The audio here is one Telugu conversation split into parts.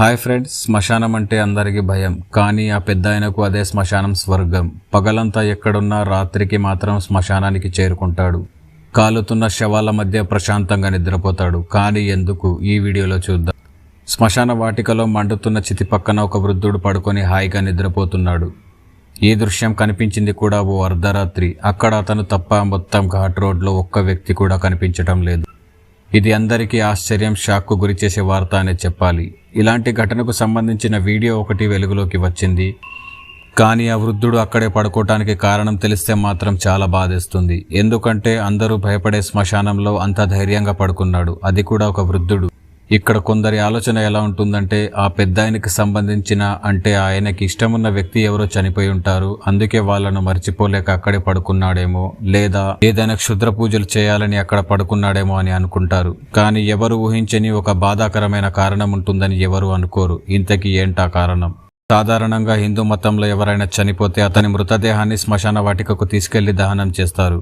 హాయ్ ఫ్రెండ్స్ శ్మశానం అంటే అందరికీ భయం. కానీ ఆ పెద్ద ఆయనకు అదే శ్మశానం స్వర్గం. పగలంతా ఎక్కడున్నా రాత్రికి మాత్రం శ్మశానానికి చేరుకుంటాడు. కాలుతున్న శవాల మధ్య ప్రశాంతంగా నిద్రపోతాడు. కానీ ఎందుకు? ఈ వీడియోలో చూద్దాం. శ్మశాన వాటికలో మండుతున్న చితి పక్కన ఒక వృద్ధుడు పడుకొని హాయిగా నిద్రపోతున్నాడు. ఈ దృశ్యం కనిపించింది కూడా ఓ అర్ధరాత్రి. అక్కడ అతను తప్ప మొత్తం ఘాట్ రోడ్లో ఒక్క వ్యక్తి కూడా కనిపించటం లేదు. ఇది అందరికీ ఆశ్చర్యం షాక్కు గురిచేసే వార్త అనే చెప్పాలి. ఇలాంటి ఘటనకు సంబంధించిన వీడియో ఒకటి వెలుగులోకి వచ్చింది. కానీ ఆ వృద్ధుడు అక్కడే పడుకోవటానికి కారణం తెలిస్తే మాత్రం చాలా బాధేస్తుంది. ఎందుకంటే అందరూ భయపడే శ్మశానంలో అంత ధైర్యంగా పడుకున్నాడు. అది కూడా ఒక వృద్ధుడు. ఇక్కడ కొందరి ఆలోచన ఎలా ఉంటుందంటే ఆ పెద్ద ఆయనకి సంబంధించిన అంటే ఆయనకి ఇష్టమున్న వ్యక్తి ఎవరో చనిపోయి ఉంటారు అందుకే వాళ్ళను మర్చిపోలేక అక్కడే పడుకున్నాడేమో లేదా ఏదైనా క్షుద్ర పూజలు చేయాలని అక్కడ పడుకున్నాడేమో అని అనుకుంటారు. కానీ ఎవరు ఊహించని ఒక బాధాకరమైన కారణం ఉంటుందని ఎవరు అనుకోరు. ఇంతకీ ఏంటా కారణం? సాధారణంగా హిందూ మతంలో ఎవరైనా చనిపోతే అతని మృతదేహాన్ని శ్మశాన వాటికకు తీసుకెళ్ళి దహనం చేస్తారు.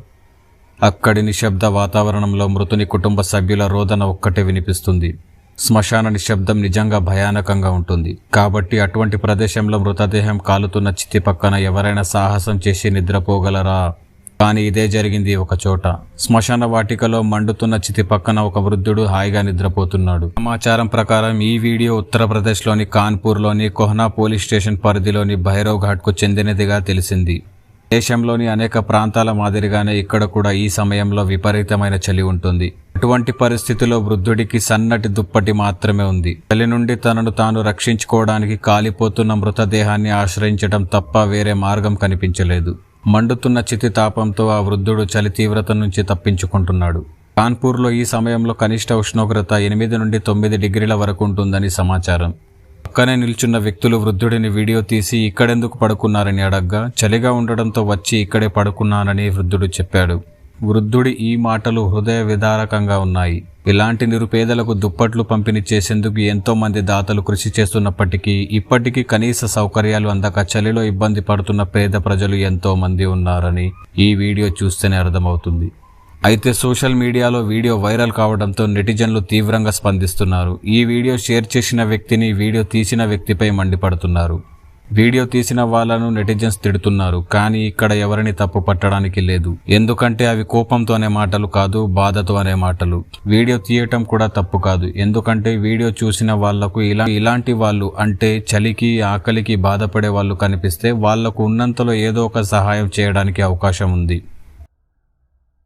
అక్కడి నిశ్శబ్ద వాతావరణంలో మృతుని కుటుంబ సభ్యుల రోదన ఒక్కటే వినిపిస్తుంది. శ్మశాన నిశ్శబ్దం నిజంగా భయానకంగా ఉంటుంది. కాబట్టి అటువంటి ప్రదేశంలో మృతదేహం కాలుతున్న చితి పక్కన ఎవరైనా సాహసం చేసి నిద్రపోగలరా? కానీ ఇదే జరిగింది ఒక చోట. శ్మశాన వాటికలో మండుతున్న చితి పక్కన ఒక వృద్ధుడు హాయిగా నిద్రపోతున్నాడు. సమాచారం ప్రకారం ఈ వీడియో ఉత్తరప్రదేశ్లోని కాన్పూర్లోని కోహ్నా పోలీస్ స్టేషన్ పరిధిలోని భైరవ్ ఘాట్కు చెందినదిగా తెలిసింది. దేశంలోని అనేక ప్రాంతాల మాదిరిగానే ఇక్కడ కూడా ఈ సమయంలో విపరీతమైన చలి ఉంటుంది. అటువంటి పరిస్థితిలో వృద్ధుడికి సన్నటి దుప్పటి మాత్రమే ఉంది. చలి నుండి తనను తాను రక్షించుకోవడానికి కాలిపోతున్న మృతదేహాన్ని ఆశ్రయించడం తప్ప వేరే మార్గం కనిపించలేదు. మండుతున్న చితి తాపంతో ఆ వృద్ధుడు చలి తీవ్రత నుంచి తప్పించుకుంటున్నాడు. కాన్పూర్లో ఈ సమయంలో కనిష్ట ఉష్ణోగ్రత ఎనిమిది నుండి తొమ్మిది డిగ్రీల వరకు ఉంటుందని సమాచారం. పక్కనే నిల్చున్న వ్యక్తులు వృద్ధుడిని వీడియో తీసి ఇక్కడెందుకు పడుకున్నారని అడగ్గా చలిగా ఉండడంతో వచ్చి ఇక్కడే పడుకున్నానని వృద్ధుడు చెప్పాడు. వృద్ధుడి ఈ మాటలు హృదయ విదారకంగా ఉన్నాయి. ఇలాంటి నిరుపేదలకు దుప్పట్లు పంపిణీ చేసేందుకు ఎంతో మంది దాతలు కృషి చేస్తున్నప్పటికీ ఇప్పటికీ కనీస సౌకర్యాలు అందక చలిలో ఇబ్బంది పడుతున్న పేద ప్రజలు ఎంతో మంది ఉన్నారని ఈ వీడియో చూస్తేనే అర్థమవుతుంది. అయితే సోషల్ మీడియాలో వీడియో వైరల్ కావడంతో నెటిజన్లు తీవ్రంగా స్పందిస్తున్నారు. ఈ వీడియో షేర్ చేసిన వ్యక్తిని వీడియో తీసిన వ్యక్తిపై మండిపడుతున్నారు. వీడియో తీసిన వాళ్ళను నెటిజన్స్ తిడుతున్నారు కానీ ఇక్కడ ఎవరిని తప్పు పట్టడానికి లేదు. ఎందుకంటే అవి కోపంతో అనే మాటలు కాదు బాధతో అనే మాటలు. వీడియో తీయటం కూడా తప్పు కాదు. ఎందుకంటే వీడియో చూసిన వాళ్ళకు ఇలా ఇలాంటి వాళ్ళు అంటే చలికి ఆకలికి బాధపడే వాళ్ళు కనిపిస్తే వాళ్ళకు ఉన్నంతలో ఏదో ఒక సహాయం చేయడానికి అవకాశం ఉంది.